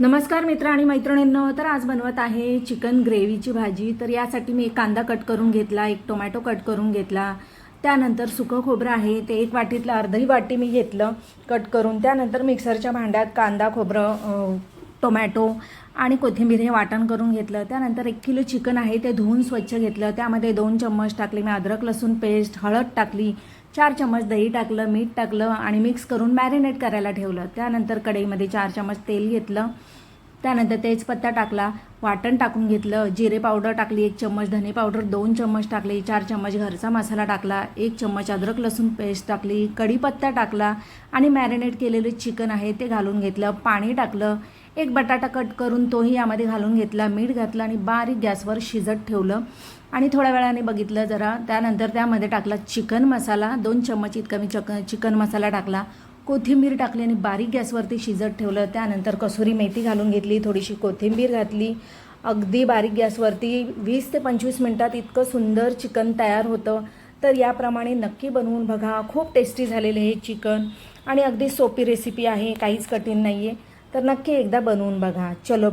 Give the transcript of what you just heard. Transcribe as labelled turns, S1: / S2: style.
S1: नमस्कार मित्र आणि मैत्रिणींनो तर आज बनवत आहे चिकन ग्रेव्हीची भाजी. तर यासाठी मी एक कांदा कट करून घेतला एक टोमॅटो कट करून घेतला. त्यानंतर सुकं खोबरं आहे ते एक वाटीतलं अर्धही वाटी मी घेतलं कट करून. त्यानंतर मिक्सरच्या भांड्यात कांदा खोबरं टोमॅटो आणि कोथिंबीर हे वाटण करून घेतलं. त्यानंतर एक किलो चिकन आहे ते धुवून स्वच्छ घेतलं. त्यामध्ये दोन चम्मच टाकले मी अद्रक लसूण पेस्ट हळद टाकली चार चम्मच दही टाकलं मीठ टाकलं आणि मिक्स करून मॅरिनेट करायला ठेवलं. त्यानंतर कढईमध्ये चार चम्मच तेल घेतलं. त्यानंतर तेजपत्ता टाकला वाटण टाकून घेतलं जिरे पावडर टाकली एक चम्मच धने पावडर दोन चम्मच टाकले चार चम्मच घरचा मसाला टाकला एक चम्मच अद्रक लसूण पेस्ट टाकली कढीपत्ता टाकला आणि मॅरिनेट केलेले चिकन आहे ते घालून घेतलं पाणी टाकलं एक बटाटा कट करून तोही यामध्ये घालून घेतला मीठ घातलं आणि बारीक गॅसवर शिजत ठेवलं आणि थोड्या वेळाने बघितलं जरा त्यानंतर त्यामध्ये टाकला चिकन मसाला दोन चम्मच इतका मी चक चिकन मसाला टाकला कोथिंबीर टाकली आणि बारीक गॅसवरती शिजत ठेवलं. त्यानंतर कसुरी मेथी घालून घेतली थोडीशी कोथिंबीर घातली. अगदी बारीक गॅसवरती वीस ते पंचवीस मिनटात इतकं सुंदर चिकन तयार होतं. तर याप्रमाणे नक्की बनवून बघा. खूप टेस्टी झालेले हे चिकन. आणि अगदी सोपी रेसिपी आहे काहीच कठीण नाही आहे तर नक्की एकदा बनवून बघा. चलो